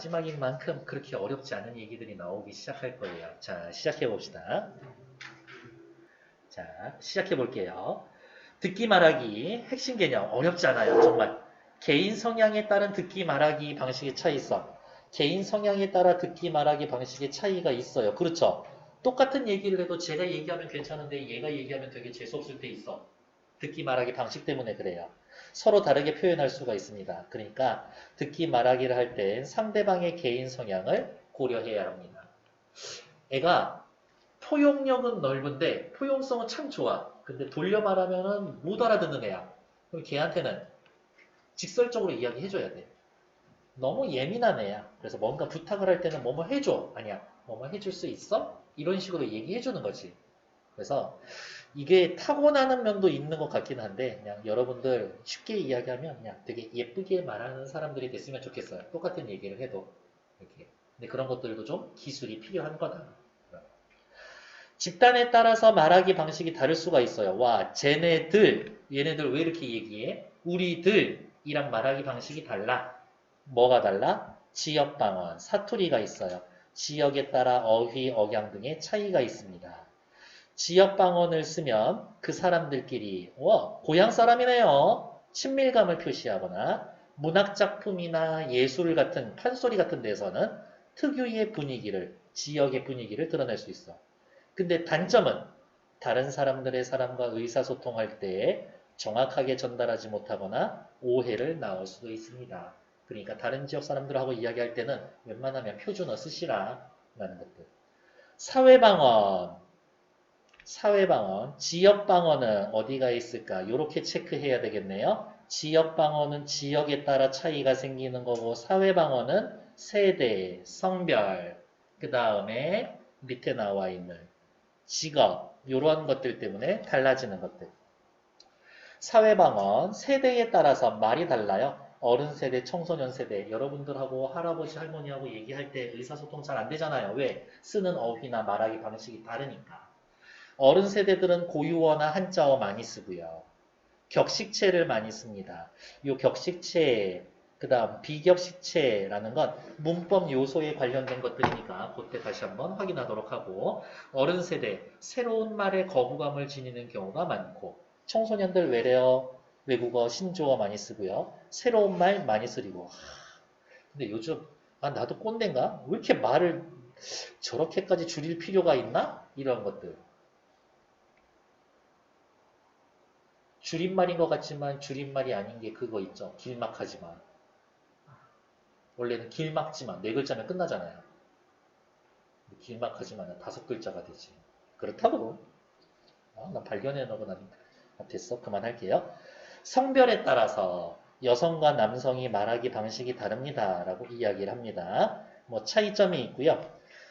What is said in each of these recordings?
마지막인 만큼 그렇게 어렵지 않은 얘기들이 나오기 시작할 거예요. 자, 시작해 봅시다. 자, 시작해 볼게요. 듣기 말하기 핵심 개념 어렵지 않아요. 정말 개인 성향에 따른 듣기 말하기 방식의 차이 있어. 개인 성향에 따라 듣기 말하기 방식의 차이가 있어요. 그렇죠? 똑같은 얘기를 해도 제가 얘기하면 괜찮은데 얘가 얘기하면 되게 재수없을 때 있어. 듣기 말하기 방식 때문에 그래요. 서로 다르게 표현할 수가 있습니다. 그러니까 듣기 말하기를 할 땐 상대방의 개인 성향을 고려해야 합니다. 애가 포용력은 넓은데 포용성은 참 좋아. 근데 돌려 말하면은 못 알아듣는 애야. 그럼 걔한테는 직설적으로 이야기해줘야 돼. 너무 예민한 애야. 그래서 뭔가 부탁을 할 때는 뭐뭐 해줘. 아니야. 뭐뭐 해줄 수 있어? 이런 식으로 얘기해주는 거지. 그래서 이게 타고나는 면도 있는 것 같긴 한데 그냥 여러분들 쉽게 이야기하면 그냥 되게 예쁘게 말하는 사람들이 됐으면 좋겠어요. 똑같은 얘기를 해도 이렇게. 근데 그런 것들도 좀 기술이 필요한 거다. 집단에 따라서 말하기 방식이 다를 수가 있어요. 와, 쟤네들, 얘네들 왜 이렇게 얘기해? 우리들이랑 말하기 방식이 달라. 뭐가 달라? 지역 방언, 사투리가 있어요. 지역에 따라 어휘, 억양 등의 차이가 있습니다. 지역 방언을 쓰면 그 사람들끼리 와 고향 사람이네요. 친밀감을 표시하거나 문학 작품이나 예술 같은 판소리 같은 데서는 특유의 분위기를 지역의 분위기를 드러낼 수 있어. 근데 단점은 다른 사람들의 사람과 의사소통할 때 정확하게 전달하지 못하거나 오해를 낳을 수도 있습니다. 그러니까 다른 지역 사람들하고 이야기할 때는 웬만하면 표준어 쓰시라 라는 것들. 사회방언 사회방언, 지역방언은 어디가 있을까? 이렇게 체크해야 되겠네요. 지역방언은 지역에 따라 차이가 생기는 거고 사회방언은 세대, 성별, 그 다음에 밑에 나와 있는 직업 이런 것들 때문에 달라지는 것들. 사회방언, 세대에 따라서 말이 달라요. 어른 세대, 청소년 세대, 여러분들하고 할아버지, 할머니하고 얘기할 때 의사소통 잘 안 되잖아요. 왜? 쓰는 어휘나 말하기 방식이 다르니까. 어른 세대들은 고유어나 한자어 많이 쓰고요. 격식체를 많이 씁니다. 이 격식체, 그 다음 비격식체라는 건 문법 요소에 관련된 것들이니까 그때 다시 한번 확인하도록 하고 어른 세대, 새로운 말에 거부감을 지니는 경우가 많고 청소년들 외래어, 외국어, 신조어 많이 쓰고요. 새로운 말 많이 쓰리고 하, 근데 요즘 아 나도 꼰대인가? 왜 이렇게 말을 저렇게까지 줄일 필요가 있나? 이런 것들. 줄임말인 것 같지만 줄임말이 아닌 게 그거 있죠. 길막하지만. 원래는 길막지만 네 글자면 끝나잖아요. 길막하지만 다섯 글자가 되지. 그렇다고. 아, 나 발견해 놓고 난 아, 됐어. 그만할게요. 성별에 따라서 여성과 남성이 말하기 방식이 다릅니다. 라고 이야기를 합니다. 뭐 차이점이 있고요.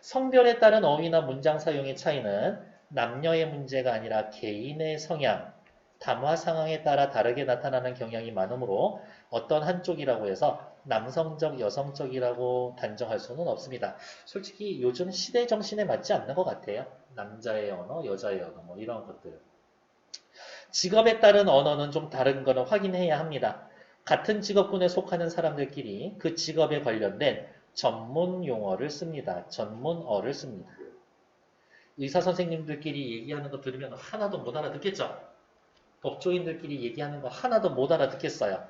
성별에 따른 어휘나 문장 사용의 차이는 남녀의 문제가 아니라 개인의 성향, 담화 상황에 따라 다르게 나타나는 경향이 많으므로 어떤 한쪽이라고 해서 남성적, 여성적이라고 단정할 수는 없습니다. 솔직히 요즘 시대 정신에 맞지 않는 것 같아요. 남자의 언어, 여자의 언어, 뭐 이런 것들. 직업에 따른 언어는 좀 다른 거는 확인해야 합니다. 같은 직업군에 속하는 사람들끼리 그 직업에 관련된 전문 용어를 씁니다. 전문어를 씁니다. 의사 선생님들끼리 얘기하는 거 들으면 하나도 못 알아듣겠죠? 법조인들끼리 얘기하는 거 하나도 못 알아듣겠어요.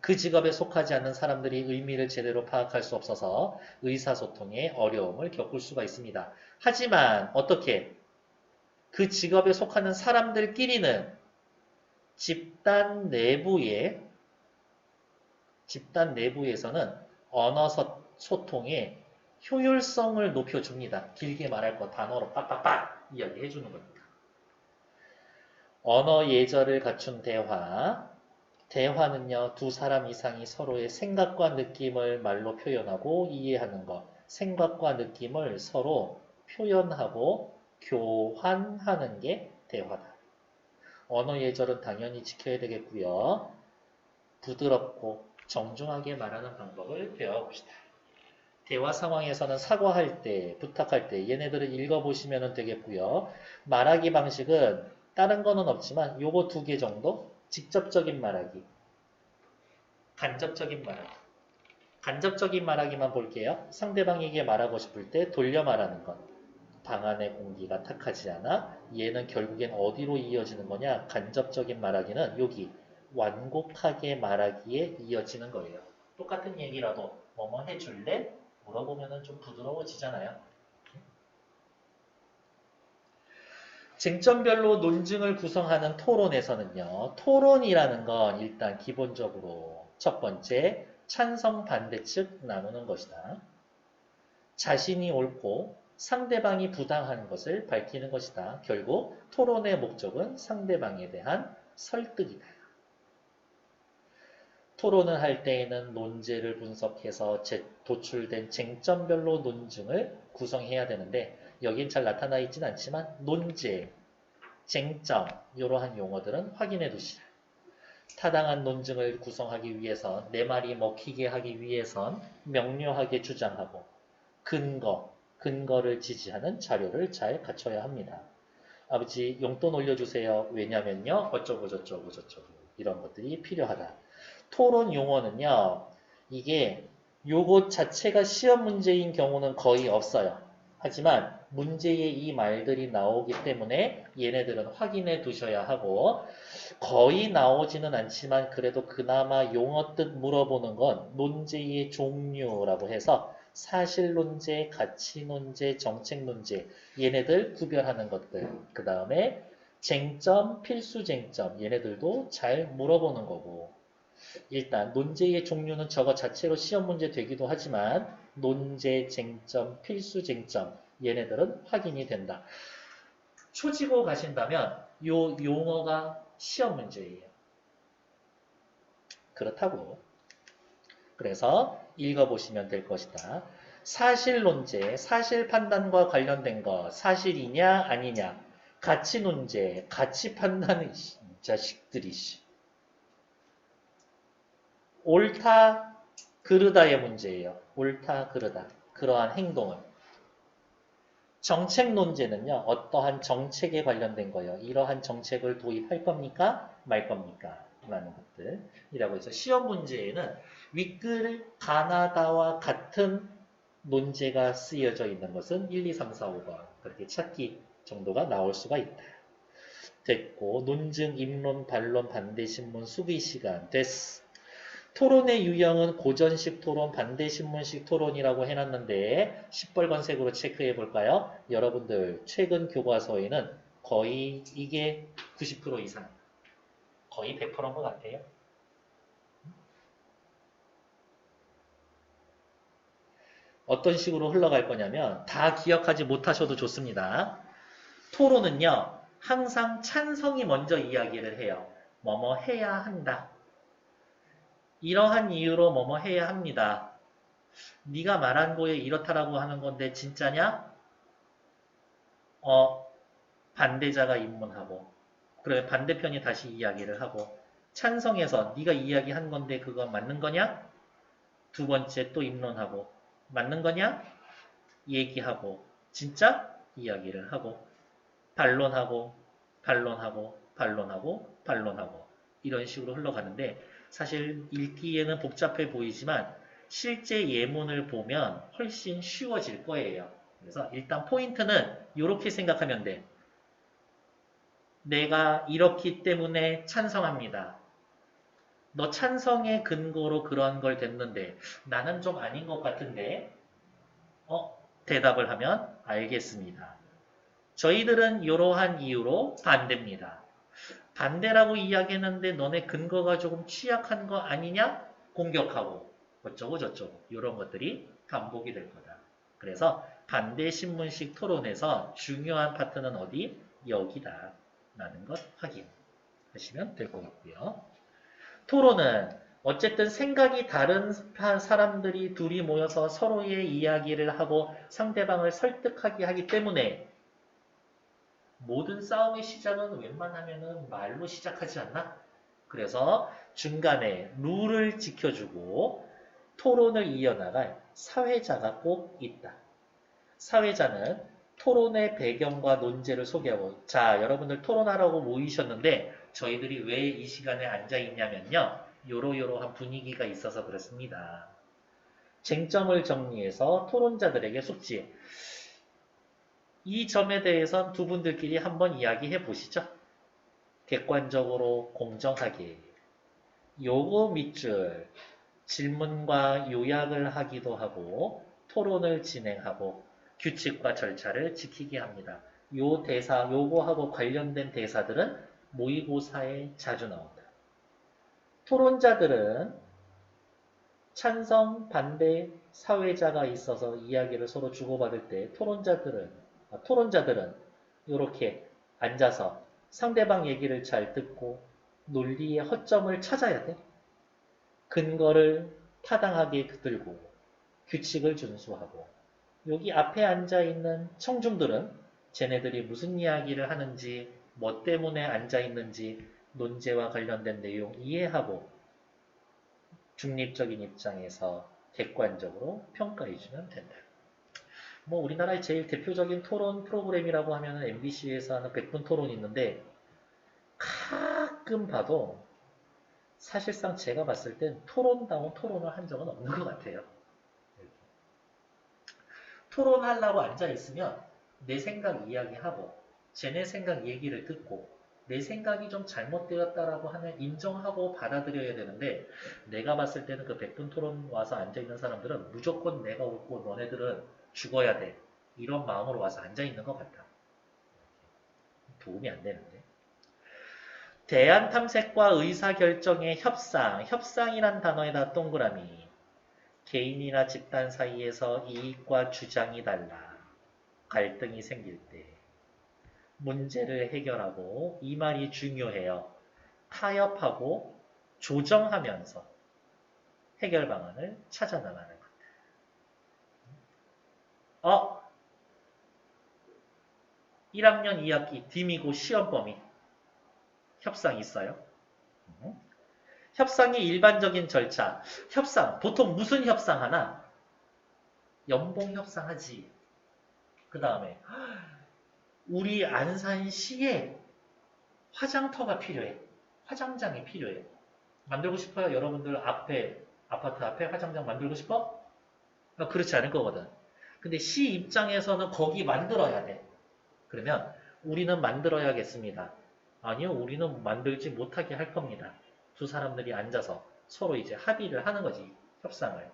그 직업에 속하지 않는 사람들이 의미를 제대로 파악할 수 없어서 의사소통에 어려움을 겪을 수가 있습니다. 하지만 어떻게 그 직업에 속하는 사람들끼리는 집단 내부에 집단 내부에서는 언어 소통의 효율성을 높여줍니다. 길게 말할 거 단어로 빡빡빡 이야기해 주는 겁니다. 언어 예절을 갖춘 대화. 대화는요, 두 사람 이상이 서로의 생각과 느낌을 말로 표현하고 이해하는 것. 생각과 느낌을 서로 표현하고 교환하는 게 대화다. 언어 예절은 당연히 지켜야 되겠고요. 부드럽고 정중하게 말하는 방법을 배워봅시다. 대화 상황에서는 사과할 때, 부탁할 때 얘네들을 읽어보시면 되겠고요. 말하기 방식은 다른 거는 없지만 요거 두 개 정도 직접적인 말하기 간접적인 말하기 간접적인 말하기만 볼게요. 상대방에게 말하고 싶을 때 돌려 말하는 것. 방 안의 공기가 탁하지 않아 얘는 결국엔 어디로 이어지는 거냐? 간접적인 말하기는 여기 완곡하게 말하기에 이어지는 거예요. 똑같은 얘기라도 뭐뭐 해줄래? 물어보면 좀 부드러워지잖아요. 쟁점별로 논증을 구성하는 토론에서는요. 토론이라는 건 일단 기본적으로 첫 번째 찬성 반대측 나누는 것이다. 자신이 옳고 상대방이 부당한 것을 밝히는 것이다. 결국 토론의 목적은 상대방에 대한 설득이다. 토론을 할 때에는 논제를 분석해서 도출된 쟁점별로 논증을 구성해야 되는데 여긴 잘 나타나 있진 않지만 논제, 쟁점 이러한 용어들은 확인해 두시라. 타당한 논증을 구성하기 위해선 내 말이 먹히게 하기 위해선 명료하게 주장하고 근거, 근거를 지지하는 자료를 잘 갖춰야 합니다. 아버지 용돈 올려주세요. 왜냐면요. 어쩌고 저쩌고 저쩌고 이런 것들이 필요하다. 토론 용어는요. 이게 요것 자체가 시험 문제인 경우는 거의 없어요. 하지만 문제에 이 말들이 나오기 때문에 얘네들은 확인해 두셔야 하고 거의 나오지는 않지만 그래도 그나마 용어 뜻 물어보는 건 논제의 종류라고 해서 사실 논제, 가치 논제, 정책 논제 얘네들 구별하는 것들. 그 다음에 쟁점, 필수 쟁점 얘네들도 잘 물어보는 거고 일단 논제의 종류는 저거 자체로 시험 문제 되기도 하지만 논제, 쟁점, 필수 쟁점 얘네들은 확인이 된다. 초지고 가신다면 요 용어가 시험 문제예요. 그렇다고. 그래서 읽어보시면 될 것이다. 사실 논제, 사실 판단과 관련된 거 사실이냐 아니냐 가치 논제, 가치 판단의 자식들이 옳다 그르다의 문제예요. 옳다 그르다 그러한 행동을 정책 논제는요. 어떠한 정책에 관련된 거예요. 이러한 정책을 도입할 겁니까? 말 겁니까? 라는 것들이라고 해서 시험 문제에는 윗글 가나다와 같은 논제가 쓰여져 있는 것은 1, 2, 3, 4, 5번 그렇게 찾기 정도가 나올 수가 있다. 됐고 논증, 입론, 반론, 반대신문, 수기 시간 됐어. 토론의 유형은 고전식 토론, 반대신문식 토론이라고 해놨는데 시뻘건색으로 체크해 볼까요? 여러분들 최근 교과서에는 거의 이게 90% 이상 거의 100%인 것 같아요. 어떤 식으로 흘러갈 거냐면 다 기억하지 못하셔도 좋습니다. 토론은요. 항상 찬성이 먼저 이야기를 해요. 뭐뭐 해야 한다. 이러한 이유로 뭐뭐 해야 합니다. 네가 말한 거에 이렇다라고 하는 건데 진짜냐? 어, 반대자가 입문하고 그래 반대편이 다시 이야기를 하고 찬성해서 네가 이야기한 건데 그거 맞는 거냐? 두 번째 또 입론하고 맞는 거냐? 얘기하고 진짜? 이야기를 하고 반론하고 반론하고 반론하고 반론하고 이런 식으로 흘러가는데 사실 읽기에는 복잡해 보이지만 실제 예문을 보면 훨씬 쉬워질 거예요. 그래서 일단 포인트는 이렇게 생각하면 돼. 내가 이렇기 때문에 찬성합니다. 너 찬성의 근거로 그런 걸 됐는데 나는 좀 아닌 것 같은데 어? 대답을 하면 알겠습니다. 저희들은 이러한 이유로 반대입니다. 반대라고 이야기했는데 너네 근거가 조금 취약한 거 아니냐? 공격하고 어쩌고 저쩌고 이런 것들이 반복이 될 거다. 그래서 반대 신문식 토론에서 중요한 파트는 어디? 여기다. 라는 것 확인하시면 될 것 같고요. 토론은 어쨌든 생각이 다른 사람들이 둘이 모여서 서로의 이야기를 하고 상대방을 설득하게 하기 때문에 모든 싸움의 시작은 웬만하면 말로 시작하지 않나? 그래서 중간에 룰을 지켜주고 토론을 이어나갈 사회자가 꼭 있다. 사회자는 토론의 배경과 논제를 소개하고 자 여러분들 토론하라고 모이셨는데 저희들이 왜 이 시간에 앉아 있냐면요. 요로요로한 분위기가 있어서 그렇습니다. 쟁점을 정리해서 토론자들에게 숙지. 이 점에 대해선 두 분들끼리 한번 이야기해 보시죠. 객관적으로 공정하게. 요거 밑줄 질문과 요약을 하기도 하고 토론을 진행하고 규칙과 절차를 지키게 합니다. 요 대사, 요거하고 관련된 대사들은 모의고사에 자주 나온다. 토론자들은 찬성, 반대, 사회자가 있어서 이야기를 서로 주고받을 때 토론자들은 아, 토론자들은 이렇게 앉아서 상대방 얘기를 잘 듣고 논리의 허점을 찾아야 돼. 근거를 타당하게 들고 규칙을 준수하고 여기 앞에 앉아 있는 청중들은 쟤네들이 무슨 이야기를 하는지 뭐 때문에 앉아 있는지 논제와 관련된 내용 이해하고 중립적인 입장에서 객관적으로 평가해주면 된다. 뭐 우리나라의 제일 대표적인 토론 프로그램이라고 하면 MBC에서 하는 100분 토론이 있는데 가끔 봐도 사실상 제가 봤을 땐 토론다운 토론을 한 적은 없는 것 같아요. 토론하려고 앉아있으면 내 생각 이야기하고 쟤네 생각 얘기를 듣고 내 생각이 좀 잘못되었다라고 하면 인정하고 받아들여야 되는데 내가 봤을 때는 그 100분 토론 와서 앉아있는 사람들은 무조건 내가 옳고 너네들은 죽어야 돼. 이런 마음으로 와서 앉아있는 것 같다. 도움이 안 되는데. 대안 탐색과 의사결정의 협상, 협상이란 단어에다 동그라미. 개인이나 집단 사이에서 이익과 주장이 달라 갈등이 생길 때 문제를 해결하고 이 말이 중요해요. 타협하고 조정하면서 해결 방안을 찾아 나가는 것. 어? 1학년 2학기 디미고 시험 범위 협상 있어요? 음. 협상의 일반적인 절차. 협상. 보통 무슨 협상 하나? 연봉 협상하지. 그 다음에 우리 안산시에 화장터가 필요해. 화장장이 필요해. 만들고 싶어요? 여러분들 앞에 아파트 앞에 화장장 만들고 싶어? 아, 그렇지 않을 거거든. 근데 시 입장에서는 거기 만들어야 돼. 그러면 우리는 만들어야겠습니다. 아니요, 우리는 만들지 못하게 할 겁니다. 두 사람들이 앉아서 서로 이제 합의를 하는 거지. 협상을.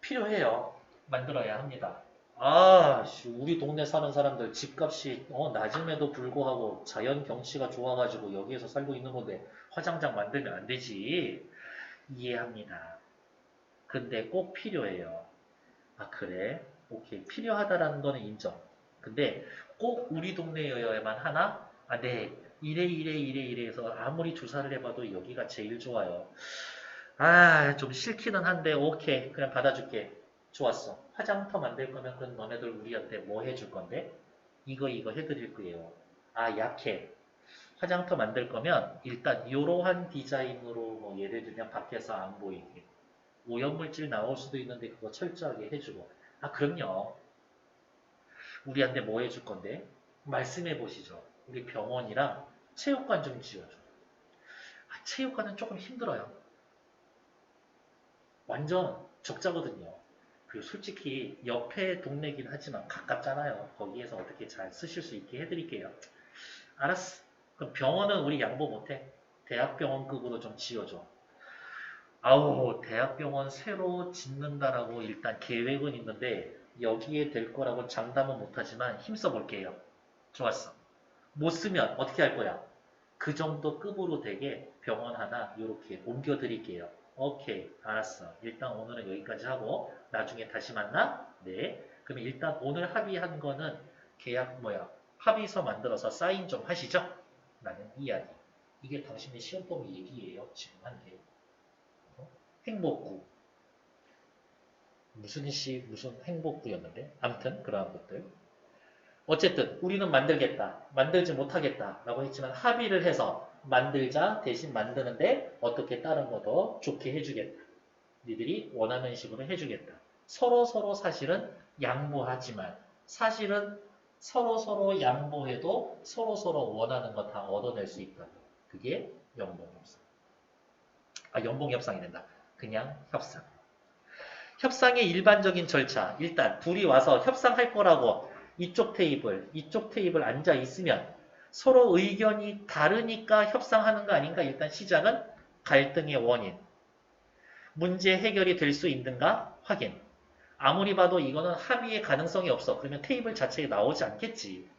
필요해요. 만들어야 합니다. 아, 우리 동네 사는 사람들 집값이 어, 낮음에도 불구하고 자연 경치가 좋아가지고 여기에서 살고 있는 건데 화장장 만들면 안 되지. 이해합니다. 근데 꼭 필요해요. 아, 그래? 오케이. 필요하다라는 거는 인정. 근데 꼭 우리 동네여야만 하나? 아, 네. 이래 이래 이래 이래 해서 아무리 조사를 해봐도 여기가 제일 좋아요. 아, 좀 싫기는 한데 오케이. 그냥 받아줄게. 좋았어. 화장터 만들 거면 그럼 너네들 우리한테 뭐 해줄 건데? 이거 이거 해드릴 거예요. 아, 약해. 화장터 만들 거면 일단 이러한 디자인으로 뭐 예를 들면 밖에서 안 보이게 오염물질 나올 수도 있는데 그거 철저하게 해주고 아 그럼요 우리한테 뭐 해줄 건데 말씀해 보시죠 우리 병원이랑 체육관 좀 지어줘. 아, 체육관은 조금 힘들어요. 완전 적자거든요. 그리고 솔직히 옆에 동네긴 하지만 가깝잖아요. 거기에서 어떻게 잘 쓰실 수 있게 해드릴게요. 알았어. 그럼 병원은 우리 양보 못해. 대학병원급으로 좀 지어줘. 아우 대학병원 새로 짓는다라고 일단 계획은 있는데 여기에 될 거라고 장담은 못하지만 힘써 볼게요. 좋았어. 못 쓰면 어떻게 할 거야? 그 정도 급으로 되게 병원 하나 이렇게 옮겨 드릴게요. 오케이 알았어. 일단 오늘은 여기까지 하고 나중에 다시 만나? 네. 그럼 일단 오늘 합의한 거는 계약 뭐야? 합의서 만들어서 사인 좀 하시죠? 라는 이야기. 이게 당신의 시험 범위 얘기예요. 지금 한 게. 어? 행복구. 무슨 시 무슨 행복구였는데? 아무튼 그러한 것들. 어쨌든 우리는 만들겠다. 만들지 못하겠다. 라고 했지만 합의를 해서 만들자 대신 만드는데 어떻게 다른 것도 좋게 해주겠다. 니들이 원하는 식으로 해주겠다. 서로 서로 사실은 양보하지만 사실은 서로 서로 양보해도 서로 서로 원하는 거 다 얻어낼 수 있다. 그게 연봉 협상. 아 연봉 협상이 된다. 그냥 협상. 협상의 일반적인 절차. 일단 둘이 와서 협상할 거라고 이쪽 테이블, 이쪽 테이블 앉아 있으면 서로 의견이 다르니까 협상하는 거 아닌가? 일단 시작은 갈등의 원인. 문제 해결이 될 수 있는가? 확인. 아무리 봐도 이거는 합의의 가능성이 없어. 그러면 테이블 자체에 나오지 않겠지.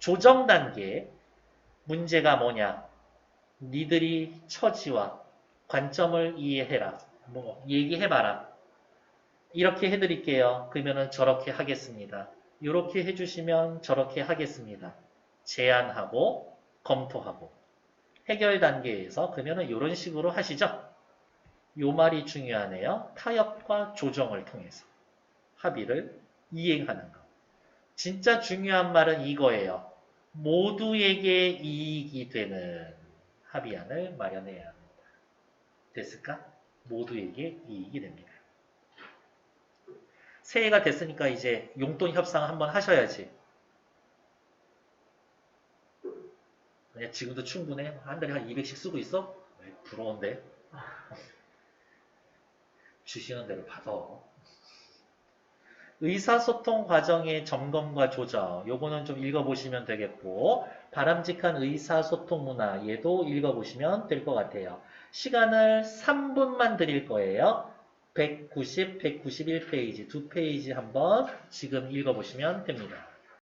조정 단계. 문제가 뭐냐? 니들이 처지와 관점을 이해해라. 뭐 얘기해봐라. 이렇게 해드릴게요. 그러면은 저렇게 하겠습니다. 이렇게 해주시면 저렇게 하겠습니다. 제안하고 검토하고 해결 단계에서 그러면은 이런 식으로 하시죠. 요 말이 중요하네요. 타협과 조정을 통해서 합의를 이행하는 것. 진짜 중요한 말은 이거예요. 모두에게 이익이 되는 합의안을 마련해야 합니다. 됐을까? 모두에게 이익이 됩니다. 새해가 됐으니까 이제 용돈 협상 한번 하셔야지. 그냥 지금도 충분해. 한 달에 한 200씩 쓰고 있어? 에이, 부러운데. 주시는 대로 받아. 의사소통 과정의 점검과 조정. 요거는 좀 읽어보시면 되겠고, 바람직한 의사소통 문화. 얘도 읽어보시면 될 것 같아요. 시간을 3분만 드릴 거예요. 190, 191페이지, 두 페이지 한번 지금 읽어보시면 됩니다.